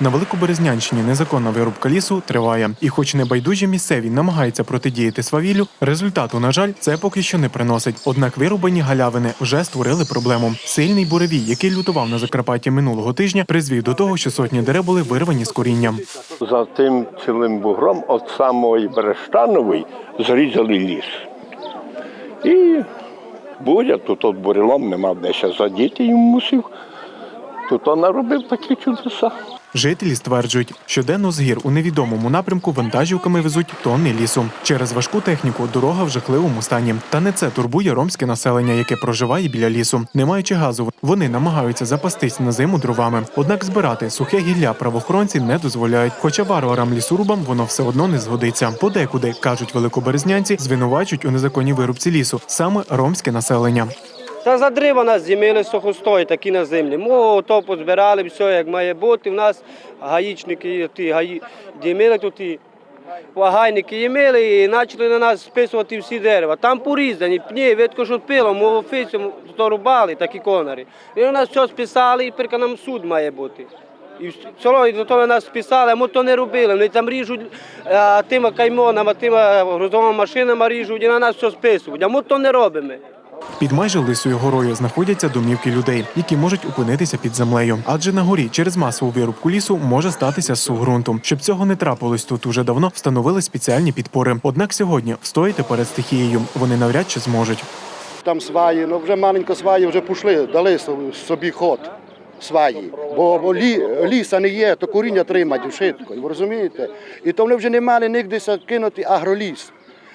На Великоберезнянщині незаконна вирубка лісу триває. І хоч небайдужі місцеві намагаються протидіяти свавіллю, результату, на жаль, це поки що не приносить. Однак вирубані галявини вже створили проблему. Сильний буревій, який лютував на Закарпатті минулого тижня, призвів до того, що сотні дерев були вирвані з корінням. За тим цілим бугром від самої Берештанової зрізали ліс. І Будя, тут от бурелом нема де ще задіти йому мусив. Тут он наробив такі чудеса. Жителі стверджують, щоденно з гір у невідомому напрямку вантажівками везуть тонни лісу. Через важку техніку дорога в жахливому стані. Та не це турбує ромське населення, яке проживає біля лісу. Не маючи газу, вони намагаються запастись на зиму дровами. Однак збирати сухе гілля правоохоронці не дозволяють. Хоча варварам лісорубам воно все одно не згодиться. Подекуди кажуть великоберезнянці, звинувачують у незаконній вирубці лісу саме ромське населення. Та за дерева нас зімили сухостой, такі на землі. Ми то позбирали, все як має бути. У нас гаїчники, ті гаї, дімили тут і вагайники їмили і почали на нас списувати всі дерева. Там порізані, пні, видко, що пилом, ми офісі то рубали, такі конари. І у нас все списали, і тепер нам суд має бути. І все, і до того нас списали, а ми то не робили. Вони там ріжуть а, тими каймонами, тими грузовими машинами ріжуть і на нас все списують. А ми то не робимо. Під майже лисою горою знаходяться домівки людей, які можуть опинитися під землею. Адже на горі через масову вирубку лісу може статися сув ґрунту. Щоб цього не трапилось, тут уже давно встановили спеціальні підпори. Однак сьогодні встояти перед стихією вони навряд чи зможуть. Там сваї, ну вже маленько сваї вже пішли, дали со- собі ход сваї. Бо, бо лі, ліса не є, то коріння тримать швидко, ви розумієте? І то вони вже не мали нігде кинути агроліс.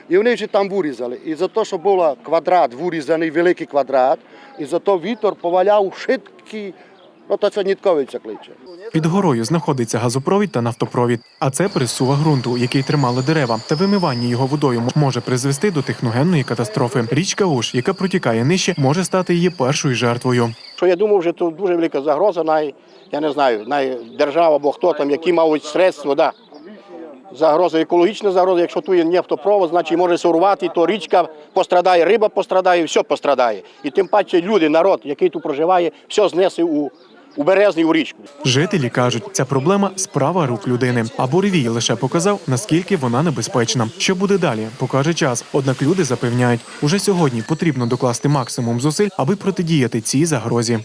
І вони вже там вирізали. І за те, що був квадрат, вирізаний великий квадрат, і за то вітер поваляв швидкі, ну то це нітковиця кличе. Під горою знаходиться газопровід та нафтопровід. А це присува ґрунту, який тримали дерева. Та вимивання його водою може призвести до техногенної катастрофи. Річка Уж, яка протікає нижче, може стати її першою жертвою. Що я думав, що тут дуже велика загроза, най, я не знаю, най держава або хто там, які мають средства, да. Загроза, екологічна загроза, якщо тут є нефтопровод, значить може сорвати, то річка пострадає, риба пострадає, все пострадає. І тим паче люди, народ, який тут проживає, все знесе у, у березний у річку. Жителі кажуть, ця проблема справа рук людини. А буревій лише показав, наскільки вона небезпечна. Що буде далі, покаже час. Однак люди запевняють, уже сьогодні потрібно докласти максимум зусиль, аби протидіяти цій загрозі.